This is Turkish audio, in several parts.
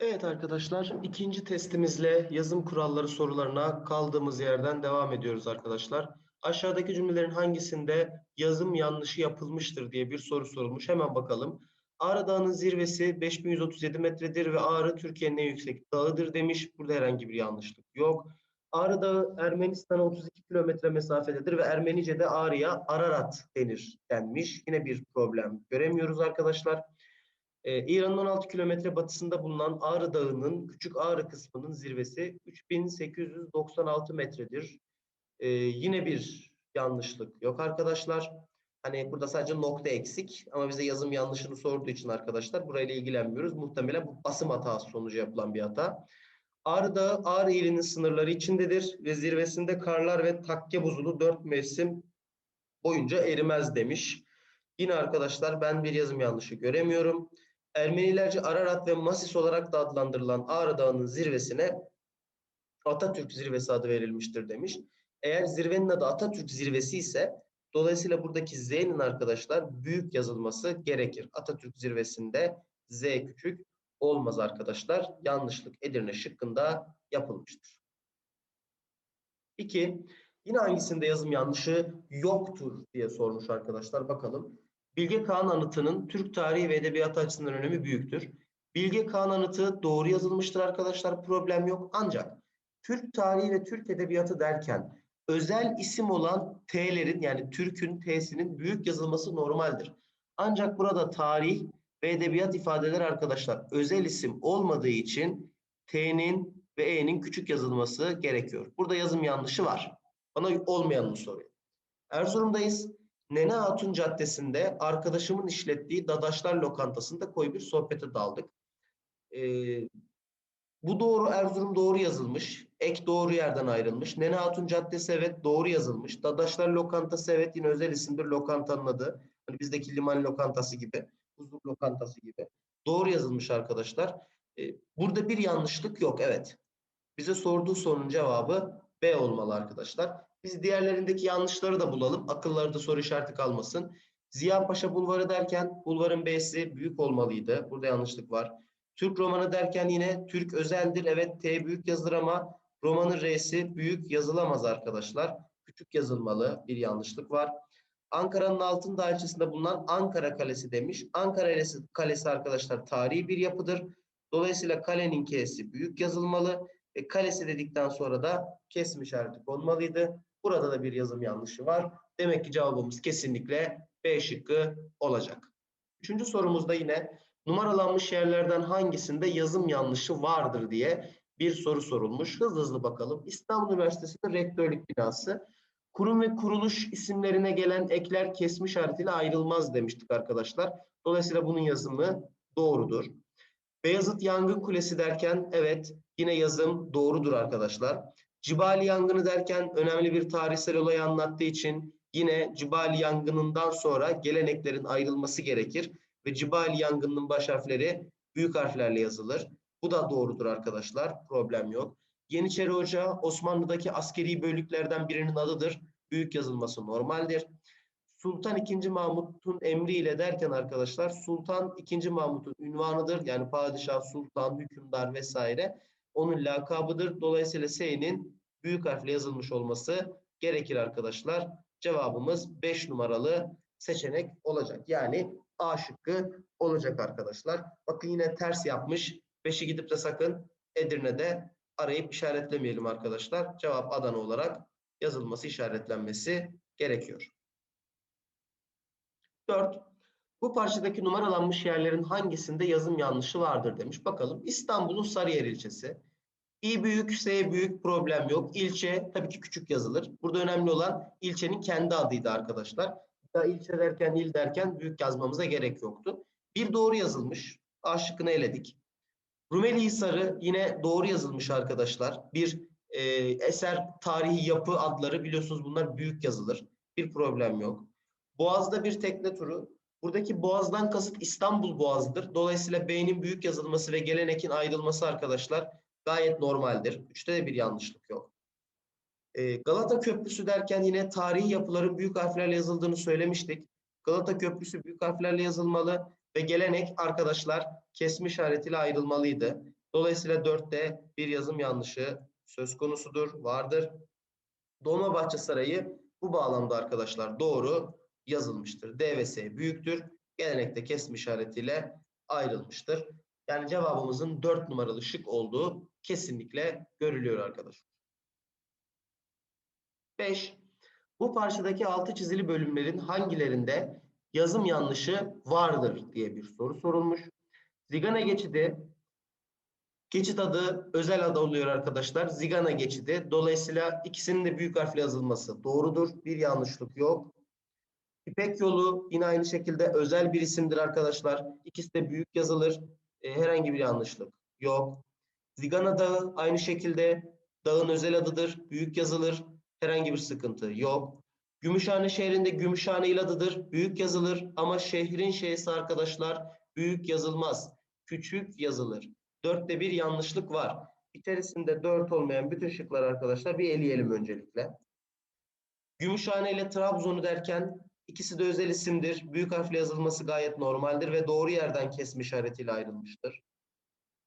Evet arkadaşlar, ikinci testimizle yazım kuralları sorularına kaldığımız yerden devam ediyoruz arkadaşlar. Aşağıdaki cümlelerin hangisinde yazım yanlışı yapılmıştır diye bir soru sorulmuş. Hemen bakalım. Ağrı Dağı'nın zirvesi 5137 metredir ve Ağrı Türkiye'nin en yüksek dağıdır demiş. Burada herhangi bir yanlışlık yok. Ağrı Dağı Ermenistan'a 32 kilometre mesafededir ve Ermenice'de Ağrı'ya Ararat denir denmiş. Yine bir problem göremiyoruz arkadaşlar. Ee, İran'ın 16 kilometre batısında bulunan Ağrı Dağı'nın Küçük Ağrı kısmının zirvesi 3896 metredir. Ee, yine bir yanlışlık yok arkadaşlar. Hani burada sadece nokta eksik ama bize yazım yanlışını sorduğu için arkadaşlar burayla ilgilenmiyoruz. Muhtemelen bu basım hatası sonucu yapılan bir hata. Ağrı Dağı Ağrı ilinin sınırları içindedir ve zirvesinde karlar ve takke buzulu dört mevsim boyunca erimez demiş. Yine arkadaşlar ben bir yazım yanlışı göremiyorum. Ermenilerce Ararat ve Masis olarak da adlandırılan Ağrı Dağı'nın zirvesine Atatürk zirvesi adı verilmiştir demiş. Eğer zirvenin adı Atatürk zirvesi ise dolayısıyla buradaki Z'nin arkadaşlar büyük yazılması gerekir. Atatürk zirvesinde Z küçük olmaz arkadaşlar. Yanlışlık Edirne şıkkında yapılmıştır. 2. Yine hangisinde yazım yanlışı yoktur diye sormuş arkadaşlar. Bakalım. Bilge Kağan anıtının Türk tarihi ve edebiyatı açısından önemi büyüktür. Bilge Kağan anıtı doğru yazılmıştır arkadaşlar. Problem yok. Ancak Türk tarihi ve Türk edebiyatı derken özel isim olan T'lerin yani Türk'ün T'sinin büyük yazılması normaldir. Ancak burada tarih ve edebiyat ifadeler arkadaşlar özel isim olmadığı için T'nin ve E'nin küçük yazılması gerekiyor. Burada yazım yanlışı var. Bana olmayanını soruyor. Erzurum'dayız. Nene Hatun Caddesi'nde arkadaşımın işlettiği Dadaşlar Lokantası'nda koyu bir sohbete daldık. Ee, bu doğru Erzurum doğru yazılmış. Ek doğru yerden ayrılmış. Nene Hatun Caddesi evet doğru yazılmış. Dadaşlar Lokantası evet yine özel isimdir lokantanın adı. Hani bizdeki liman lokantası gibi. Huzur lokantası gibi. Doğru yazılmış arkadaşlar. Ee, burada bir yanlışlık yok evet. Bize sorduğu sorunun cevabı B olmalı arkadaşlar. Biz diğerlerindeki yanlışları da bulalım. Akıllarda soru işareti kalmasın. Ziya Paşa Bulvarı derken bulvarın B'si büyük olmalıydı. Burada yanlışlık var. Türk romanı derken yine Türk özeldir. Evet T büyük yazılır ama romanın R'si büyük yazılamaz arkadaşlar. Küçük yazılmalı. Bir yanlışlık var. Ankara'nın Altındağ ilçesinde bulunan Ankara Kalesi demiş. Ankara Kalesi, arkadaşlar tarihi bir yapıdır. Dolayısıyla kalenin K'si büyük yazılmalı. E, kalesi dedikten sonra da kesim işareti konmalıydı. Burada da bir yazım yanlışı var. Demek ki cevabımız kesinlikle B şıkkı olacak. Üçüncü sorumuzda yine numaralanmış yerlerden hangisinde yazım yanlışı vardır diye bir soru sorulmuş. Hızlı hızlı bakalım. İstanbul Üniversitesi'nin rektörlük binası. Kurum ve kuruluş isimlerine gelen ekler kesme işaretiyle ayrılmaz demiştik arkadaşlar. Dolayısıyla bunun yazımı doğrudur. Beyazıt Yangın Kulesi derken evet yine yazım doğrudur arkadaşlar. Cibali yangını derken önemli bir tarihsel olayı anlattığı için yine Cibali yangınından sonra geleneklerin ayrılması gerekir ve Cibali yangının baş harfleri büyük harflerle yazılır. Bu da doğrudur arkadaşlar. Problem yok. Yeniçeri Hoca Osmanlı'daki askeri bölüklerden birinin adıdır. Büyük yazılması normaldir. Sultan II. Mahmut'un emriyle derken arkadaşlar Sultan II. Mahmut'un ünvanıdır. Yani padişah, sultan, hükümdar vesaire onun lakabıdır. Dolayısıyla S'nin büyük harfle yazılmış olması gerekir arkadaşlar. Cevabımız 5 numaralı seçenek olacak. Yani A şıkkı olacak arkadaşlar. Bakın yine ters yapmış. 5'i gidip de sakın Edirne'de arayıp işaretlemeyelim arkadaşlar. Cevap Adana olarak yazılması, işaretlenmesi gerekiyor. 4. Bu parçadaki numaralanmış yerlerin hangisinde yazım yanlışı vardır demiş. Bakalım İstanbul'un Sarıyer ilçesi. İ büyük, S büyük problem yok. İlçe tabii ki küçük yazılır. Burada önemli olan ilçenin kendi adıydı arkadaşlar. Daha ilçe derken, il derken büyük yazmamıza gerek yoktu. Bir doğru yazılmış. A şıkkını eledik. Rumeli Hisarı yine doğru yazılmış arkadaşlar. Bir e, eser tarihi yapı adları biliyorsunuz bunlar büyük yazılır. Bir problem yok. Boğaz'da bir tekne turu. Buradaki Boğaz'dan kasıt İstanbul Boğazı'dır. Dolayısıyla B'nin büyük yazılması ve gelenekin ayrılması arkadaşlar gayet normaldir. Üçte de bir yanlışlık yok. Ee, Galata Köprüsü derken yine tarihi yapıların büyük harflerle yazıldığını söylemiştik. Galata Köprüsü büyük harflerle yazılmalı ve gelenek arkadaşlar kesme işaretiyle ayrılmalıydı. Dolayısıyla 4'te bir yazım yanlışı söz konusudur, vardır. Dolmabahçe Sarayı bu bağlamda arkadaşlar doğru yazılmıştır. D ve S büyüktür. Gelenekte kesme işaretiyle ayrılmıştır. Yani cevabımızın 4 numaralı şık olduğu kesinlikle görülüyor arkadaşlar. 5. Bu parçadaki altı çizili bölümlerin hangilerinde yazım yanlışı vardır diye bir soru sorulmuş. Zigana geçidi geçit adı özel adı oluyor arkadaşlar. Zigana geçidi. Dolayısıyla ikisinin de büyük harfle yazılması doğrudur. Bir yanlışlık yok. İpek yolu yine aynı şekilde özel bir isimdir arkadaşlar. İkisi de büyük yazılır. E, herhangi bir yanlışlık yok. Zigana Dağı aynı şekilde dağın özel adıdır. Büyük yazılır. Herhangi bir sıkıntı yok. Gümüşhane şehrinde Gümüşhane il adıdır. Büyük yazılır ama şehrin şeysi arkadaşlar büyük yazılmaz. Küçük yazılır. Dörtte bir yanlışlık var. İçerisinde dört olmayan bütün şıklar arkadaşlar bir eleyelim öncelikle. Gümüşhane ile Trabzon'u derken ikisi de özel isimdir. Büyük harfle yazılması gayet normaldir ve doğru yerden kesme işaretiyle ayrılmıştır.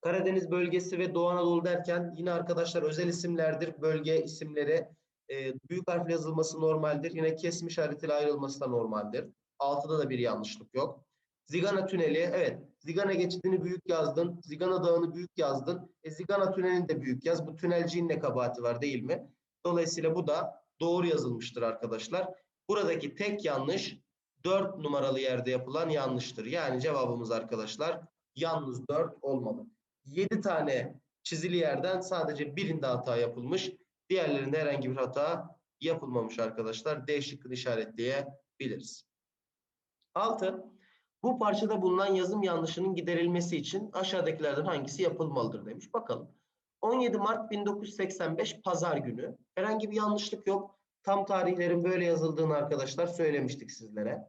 Karadeniz bölgesi ve Doğu Anadolu derken yine arkadaşlar özel isimlerdir. Bölge isimleri e, büyük harfle yazılması normaldir. Yine kesme işaretiyle ayrılması da normaldir. Altıda da bir yanlışlık yok. Zigana Tüneli, evet. Zigana geçidini büyük yazdın. Zigana Dağı'nı büyük yazdın. E, Zigana Tüneli'ni de büyük yaz. Bu tünelcinin ne kabahati var değil mi? Dolayısıyla bu da doğru yazılmıştır arkadaşlar. Buradaki tek yanlış 4 numaralı yerde yapılan yanlıştır. Yani cevabımız arkadaşlar yalnız 4 olmalı. 7 tane çizili yerden sadece birinde hata yapılmış. Diğerlerinde herhangi bir hata yapılmamış arkadaşlar. D şıkkını işaretleyebiliriz. 6. Bu parçada bulunan yazım yanlışının giderilmesi için aşağıdakilerden hangisi yapılmalıdır demiş. Bakalım. 17 Mart 1985 Pazar günü. Herhangi bir yanlışlık yok. Tam tarihlerin böyle yazıldığını arkadaşlar söylemiştik sizlere.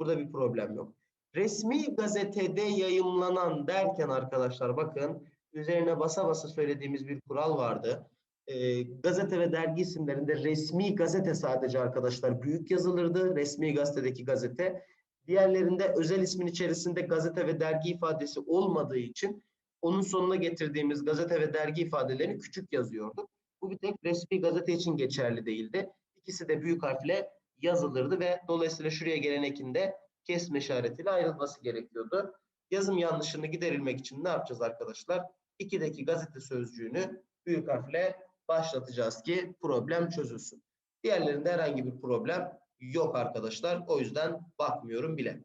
Burada bir problem yok. Resmi gazetede yayımlanan derken arkadaşlar bakın üzerine basa basa söylediğimiz bir kural vardı. E, gazete ve dergi isimlerinde resmi gazete sadece arkadaşlar büyük yazılırdı. Resmi gazetedeki gazete. Diğerlerinde özel ismin içerisinde gazete ve dergi ifadesi olmadığı için onun sonuna getirdiğimiz gazete ve dergi ifadelerini küçük yazıyorduk. Bu bir tek resmi gazete için geçerli değildi. İkisi de büyük harfle yazılırdı ve dolayısıyla şuraya gelen ekinde kesme işaretiyle ayrılması gerekiyordu. Yazım yanlışını giderilmek için ne yapacağız arkadaşlar? İkideki gazete sözcüğünü büyük harfle başlatacağız ki problem çözülsün. Diğerlerinde herhangi bir problem yok arkadaşlar. O yüzden bakmıyorum bile.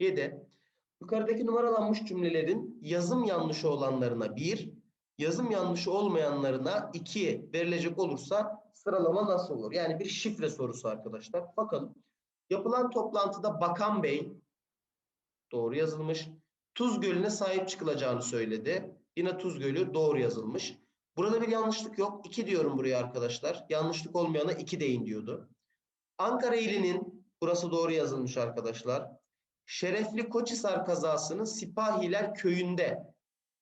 7. Yukarıdaki numaralanmış cümlelerin yazım yanlışı olanlarına 1, yazım yanlışı olmayanlarına 2 verilecek olursa sıralama nasıl olur? Yani bir şifre sorusu arkadaşlar. Bakalım. Yapılan toplantıda Bakan Bey doğru yazılmış. Tuz Gölü'ne sahip çıkılacağını söyledi. Yine Tuz Gölü doğru yazılmış. Burada bir yanlışlık yok. 2 diyorum buraya arkadaşlar. Yanlışlık olmayana 2 deyin diyordu. Ankara ilinin burası doğru yazılmış arkadaşlar. Şerefli Koçhisar kazasının Sipahiler köyünde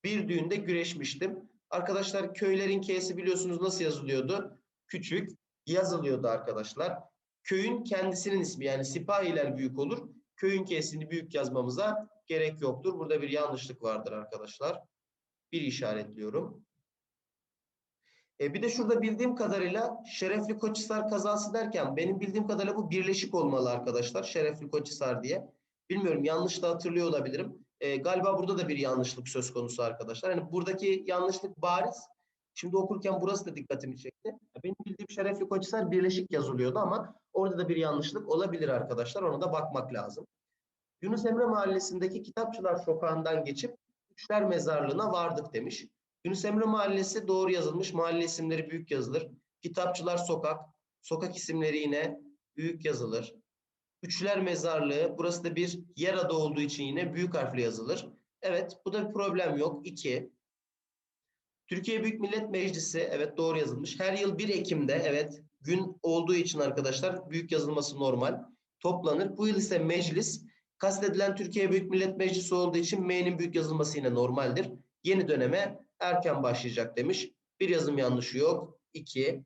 bir düğünde güreşmiştim. Arkadaşlar köylerin K'si biliyorsunuz nasıl yazılıyordu? Küçük yazılıyordu arkadaşlar. Köyün kendisinin ismi yani Sipahiler büyük olur. Köyün K'sini büyük yazmamıza gerek yoktur. Burada bir yanlışlık vardır arkadaşlar. Bir işaretliyorum. E bir de şurada bildiğim kadarıyla Şerefli Koçhisar kazası derken benim bildiğim kadarıyla bu birleşik olmalı arkadaşlar. Şerefli Koçhisar diye. Bilmiyorum yanlış da hatırlıyor olabilirim. E, galiba burada da bir yanlışlık söz konusu arkadaşlar. Yani buradaki yanlışlık bariz. Şimdi okurken burası da dikkatimi çekti. Benim bildiğim Şerefli Koçhisar birleşik yazılıyordu ama orada da bir yanlışlık olabilir arkadaşlar. Ona da bakmak lazım. Yunus Emre Mahallesi'ndeki Kitapçılar Sokağı'ndan geçip Üçler Mezarlığı'na vardık demiş. Yunus Emre Mahallesi doğru yazılmış. Mahalle isimleri büyük yazılır. Kitapçılar Sokak. Sokak isimleri yine büyük yazılır. Üçler Mezarlığı. Burası da bir yer adı olduğu için yine büyük harfle yazılır. Evet bu da bir problem yok. 2. Türkiye Büyük Millet Meclisi. Evet doğru yazılmış. Her yıl 1 Ekim'de evet gün olduğu için arkadaşlar büyük yazılması normal. Toplanır. Bu yıl ise meclis. Kastedilen Türkiye Büyük Millet Meclisi olduğu için M'nin büyük yazılması yine normaldir. Yeni döneme erken başlayacak demiş. Bir yazım yanlışı yok. 2.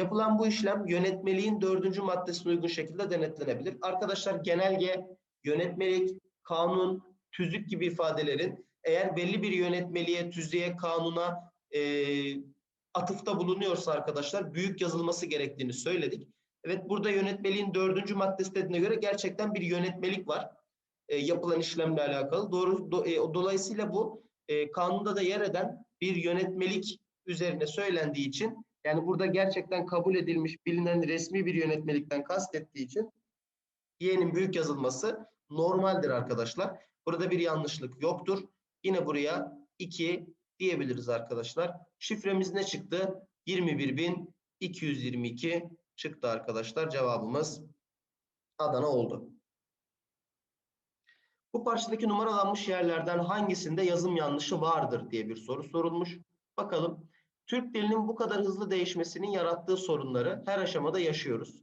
Yapılan bu işlem yönetmeliğin dördüncü maddesine uygun şekilde denetlenebilir. Arkadaşlar genelge, yönetmelik, kanun, tüzük gibi ifadelerin eğer belli bir yönetmeliğe, tüzüğe, kanuna e, atıfta bulunuyorsa arkadaşlar büyük yazılması gerektiğini söyledik. Evet burada yönetmeliğin dördüncü maddesi dediğine göre gerçekten bir yönetmelik var. E, yapılan işlemle alakalı. Doğru, do, e, dolayısıyla bu e, kanunda da yer eden bir yönetmelik üzerine söylendiği için yani burada gerçekten kabul edilmiş bilinen resmi bir yönetmelikten kastettiği için y'nin büyük yazılması normaldir arkadaşlar. Burada bir yanlışlık yoktur. Yine buraya 2 diyebiliriz arkadaşlar. Şifremiz ne çıktı? 21.222 çıktı arkadaşlar. Cevabımız Adana oldu. Bu parçadaki numaralanmış yerlerden hangisinde yazım yanlışı vardır diye bir soru sorulmuş. Bakalım. Türk dilinin bu kadar hızlı değişmesinin yarattığı sorunları her aşamada yaşıyoruz.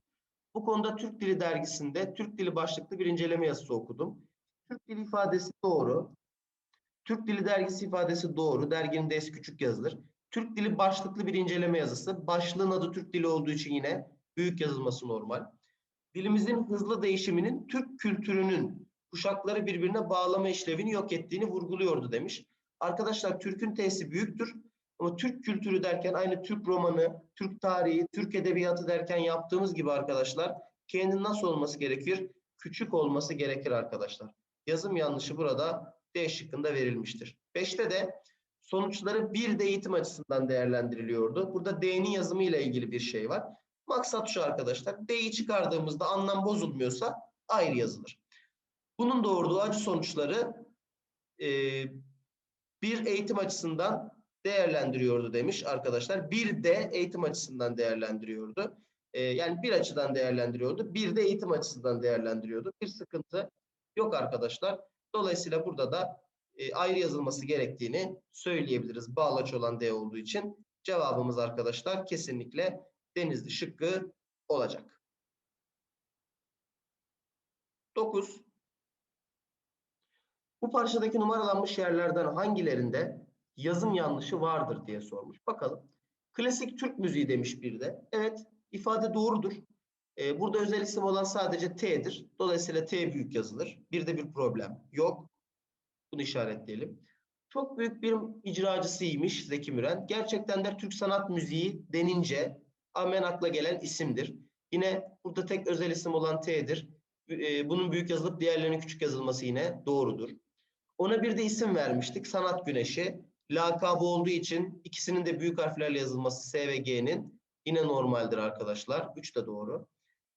Bu konuda Türk Dili dergisinde Türk Dili başlıklı bir inceleme yazısı okudum. Türk Dili ifadesi doğru. Türk Dili dergisi ifadesi doğru. Derginin de küçük yazılır. Türk Dili başlıklı bir inceleme yazısı. Başlığın adı Türk Dili olduğu için yine büyük yazılması normal. Dilimizin hızlı değişiminin Türk kültürünün kuşakları birbirine bağlama işlevini yok ettiğini vurguluyordu demiş. Arkadaşlar Türk'ün T'si büyüktür. Ama Türk kültürü derken aynı Türk romanı, Türk tarihi, Türk edebiyatı derken yaptığımız gibi arkadaşlar kendinin nasıl olması gerekir? Küçük olması gerekir arkadaşlar. Yazım yanlışı burada D şıkkında verilmiştir. 5'te de sonuçları bir de eğitim açısından değerlendiriliyordu. Burada D'nin yazımı ile ilgili bir şey var. Maksat şu arkadaşlar. D'yi çıkardığımızda anlam bozulmuyorsa ayrı yazılır. Bunun doğurduğu acı sonuçları e, bir eğitim açısından değerlendiriyordu demiş arkadaşlar. Bir de eğitim açısından değerlendiriyordu. E, yani bir açıdan değerlendiriyordu. Bir de eğitim açısından değerlendiriyordu. Bir sıkıntı yok arkadaşlar. Dolayısıyla burada da e, ayrı yazılması gerektiğini söyleyebiliriz. Bağlaç olan D olduğu için. Cevabımız arkadaşlar kesinlikle Denizli şıkkı olacak. 9. Bu parçadaki numaralanmış yerlerden hangilerinde yazım yanlışı vardır diye sormuş. Bakalım. Klasik Türk müziği demiş bir de. Evet ifade doğrudur. Ee, burada özel isim olan sadece T'dir. Dolayısıyla T büyük yazılır. Bir de bir problem yok. Bunu işaretleyelim. Çok büyük bir icracısıymış Zeki Müren. Gerçekten de Türk sanat müziği denince hemen akla gelen isimdir. Yine burada tek özel isim olan T'dir. Ee, bunun büyük yazılıp diğerlerinin küçük yazılması yine doğrudur. Ona bir de isim vermiştik. Sanat Güneşi. Lakabı olduğu için ikisinin de büyük harflerle yazılması S ve G'nin yine normaldir arkadaşlar. 3 de doğru.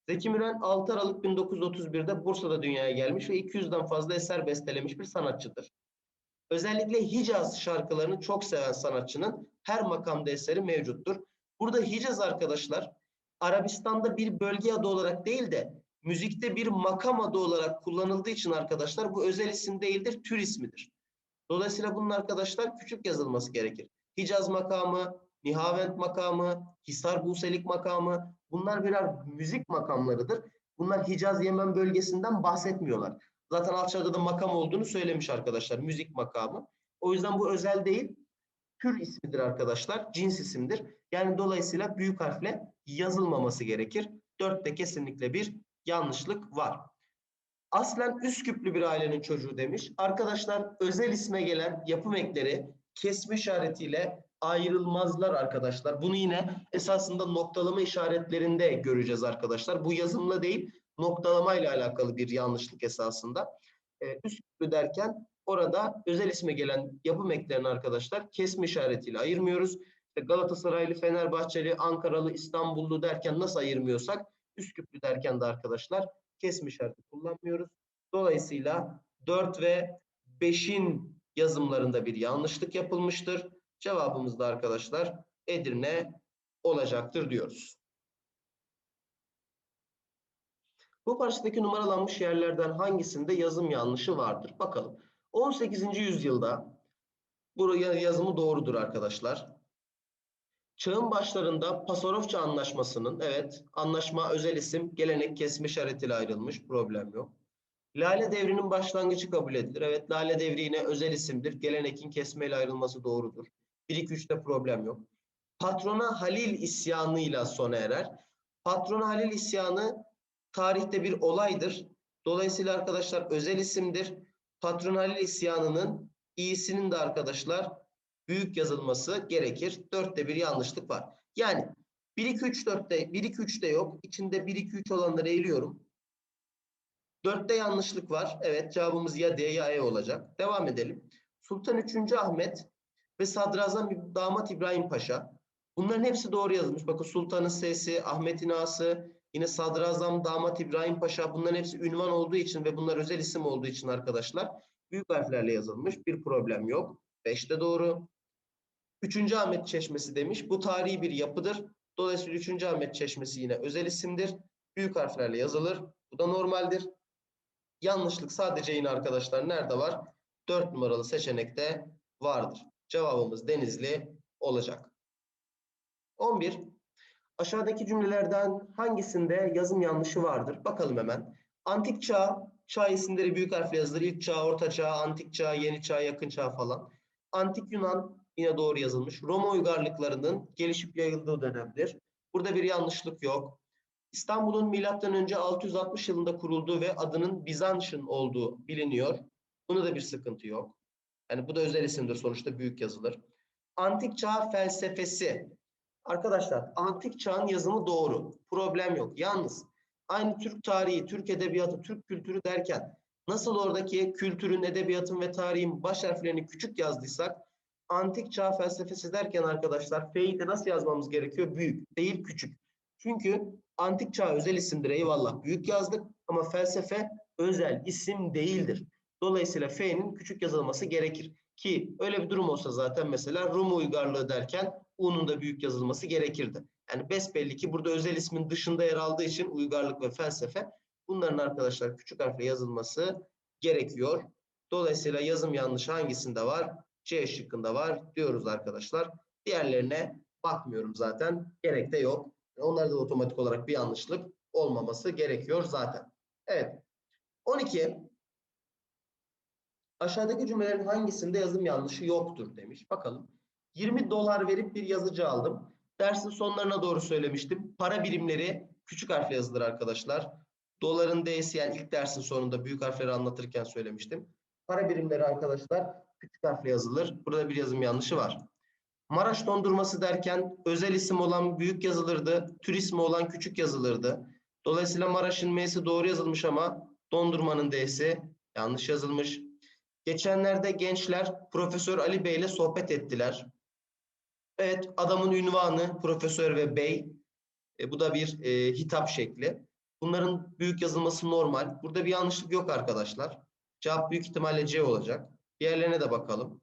Zeki Müren 6 Aralık 1931'de Bursa'da dünyaya gelmiş ve 200'den fazla eser bestelemiş bir sanatçıdır. Özellikle Hicaz şarkılarını çok seven sanatçının her makamda eseri mevcuttur. Burada Hicaz arkadaşlar Arabistan'da bir bölge adı olarak değil de müzikte bir makam adı olarak kullanıldığı için arkadaşlar bu özel isim değildir, tür ismidir. Dolayısıyla bunun arkadaşlar küçük yazılması gerekir. Hicaz makamı, Nihavent makamı, Hisar Buselik makamı bunlar birer müzik makamlarıdır. Bunlar Hicaz Yemen bölgesinden bahsetmiyorlar. Zaten alçakta da makam olduğunu söylemiş arkadaşlar. Müzik makamı. O yüzden bu özel değil. Tür ismidir arkadaşlar. Cins isimdir. Yani dolayısıyla büyük harfle yazılmaması gerekir. Dörtte kesinlikle bir yanlışlık var. Aslen Üsküplü bir ailenin çocuğu demiş. Arkadaşlar özel isme gelen yapım ekleri kesme işaretiyle ayrılmazlar arkadaşlar. Bunu yine esasında noktalama işaretlerinde göreceğiz arkadaşlar. Bu yazımla değil noktalama ile alakalı bir yanlışlık esasında. Ee, Üsküplü derken orada özel isme gelen yapım eklerini arkadaşlar kesme işaretiyle ayırmıyoruz. Galatasaraylı, Fenerbahçeli, Ankaralı, İstanbullu derken nasıl ayırmıyorsak Üsküplü derken de arkadaşlar kesme işareti kullanmıyoruz. Dolayısıyla 4 ve 5'in yazımlarında bir yanlışlık yapılmıştır. Cevabımız da arkadaşlar Edirne olacaktır diyoruz. Bu parçadaki numaralanmış yerlerden hangisinde yazım yanlışı vardır? Bakalım. 18. yüzyılda buraya yazımı doğrudur arkadaşlar. Çağın başlarında Pasarofça Anlaşması'nın, evet anlaşma özel isim, gelenek kesme işaretiyle ayrılmış, problem yok. Lale devrinin başlangıcı kabul edilir. Evet Lale devri yine özel isimdir. Gelenekin kesmeyle ayrılması doğrudur. 1-2-3'te problem yok. Patrona Halil isyanıyla sona erer. Patrona Halil isyanı tarihte bir olaydır. Dolayısıyla arkadaşlar özel isimdir. Patron Halil isyanının i'sinin de arkadaşlar büyük yazılması gerekir. 4'te bir yanlışlık var. Yani 1 2 3 4'te 1 2 3'te yok. İçinde 1 2 3 olanları eğiliyorum. 4'te yanlışlık var. Evet cevabımız ya D ya E olacak. Devam edelim. Sultan 3. Ahmet ve Sadrazam Damat İbrahim Paşa. Bunların hepsi doğru yazılmış. Bakın Sultan'ın S'si, Ahmet'in A'sı, yine Sadrazam Damat İbrahim Paşa. Bunların hepsi ünvan olduğu için ve bunlar özel isim olduğu için arkadaşlar büyük harflerle yazılmış. Bir problem yok. 5'te doğru. 3. Ahmet Çeşmesi demiş. Bu tarihi bir yapıdır. Dolayısıyla 3. Ahmet Çeşmesi yine özel isimdir. Büyük harflerle yazılır. Bu da normaldir. Yanlışlık sadece yine arkadaşlar nerede var? 4 numaralı seçenekte vardır. Cevabımız Denizli olacak. 11. Aşağıdaki cümlelerden hangisinde yazım yanlışı vardır? Bakalım hemen. Antik çağ, çağ isimleri büyük harfle yazılır. İlk çağ, orta çağ, antik çağ, yeni çağ, yakın çağ falan. Antik Yunan yine doğru yazılmış. Roma uygarlıklarının gelişip yayıldığı dönemdir. Burada bir yanlışlık yok. İstanbul'un milattan önce 660 yılında kurulduğu ve adının Bizans'ın olduğu biliniyor. Bunda da bir sıkıntı yok. Yani bu da özel isimdir sonuçta büyük yazılır. Antik çağ felsefesi. Arkadaşlar antik çağın yazımı doğru. Problem yok. Yalnız aynı Türk tarihi, Türk edebiyatı, Türk kültürü derken nasıl oradaki kültürün, edebiyatın ve tarihin baş harflerini küçük yazdıysak antik çağ felsefesi derken arkadaşlar F'yi de nasıl yazmamız gerekiyor? Büyük değil küçük. Çünkü antik çağ özel isimdir eyvallah büyük yazdık ama felsefe özel isim değildir. Dolayısıyla F'nin küçük yazılması gerekir. Ki öyle bir durum olsa zaten mesela Rum uygarlığı derken U'nun da büyük yazılması gerekirdi. Yani besbelli ki burada özel ismin dışında yer aldığı için uygarlık ve felsefe bunların arkadaşlar küçük harfle yazılması gerekiyor. Dolayısıyla yazım yanlışı hangisinde var? C şıkkında var diyoruz arkadaşlar. Diğerlerine bakmıyorum zaten. Gerek de yok. Onlarda da otomatik olarak bir yanlışlık olmaması gerekiyor zaten. Evet. 12. Aşağıdaki cümlelerin hangisinde yazım yanlışı yoktur demiş. Bakalım. 20 dolar verip bir yazıcı aldım. Dersin sonlarına doğru söylemiştim. Para birimleri küçük harfle yazılır arkadaşlar. Doların D'si yani ilk dersin sonunda büyük harfleri anlatırken söylemiştim. Para birimleri arkadaşlar küçük harfle yazılır. Burada bir yazım yanlışı var. Maraş dondurması derken özel isim olan büyük yazılırdı. Tür ismi olan küçük yazılırdı. Dolayısıyla Maraş'ın M'si doğru yazılmış ama dondurmanın D'si yanlış yazılmış. Geçenlerde gençler Profesör Ali Bey ile sohbet ettiler. Evet adamın ünvanı Profesör ve Bey. E, bu da bir e, hitap şekli. Bunların büyük yazılması normal. Burada bir yanlışlık yok arkadaşlar. Cevap büyük ihtimalle C olacak. Diğerlerine de bakalım.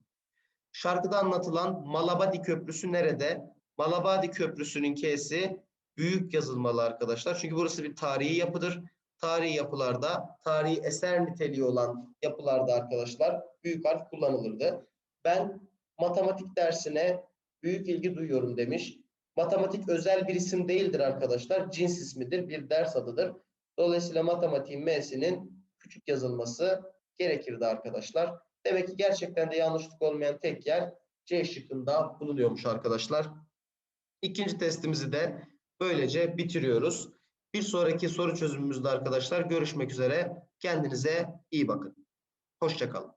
Şarkıda anlatılan Malabadi Köprüsü nerede? Malabadi Köprüsü'nün K'si büyük yazılmalı arkadaşlar. Çünkü burası bir tarihi yapıdır. Tarihi yapılarda, tarihi eser niteliği olan yapılarda arkadaşlar büyük harf kullanılırdı. Ben matematik dersine büyük ilgi duyuyorum demiş. Matematik özel bir isim değildir arkadaşlar. Cins ismidir, bir ders adıdır. Dolayısıyla matematiğin M'sinin küçük yazılması gerekirdi arkadaşlar. Demek ki gerçekten de yanlışlık olmayan tek yer C şıkkında bulunuyormuş arkadaşlar. İkinci testimizi de böylece bitiriyoruz. Bir sonraki soru çözümümüzde arkadaşlar görüşmek üzere. Kendinize iyi bakın. Hoşçakalın.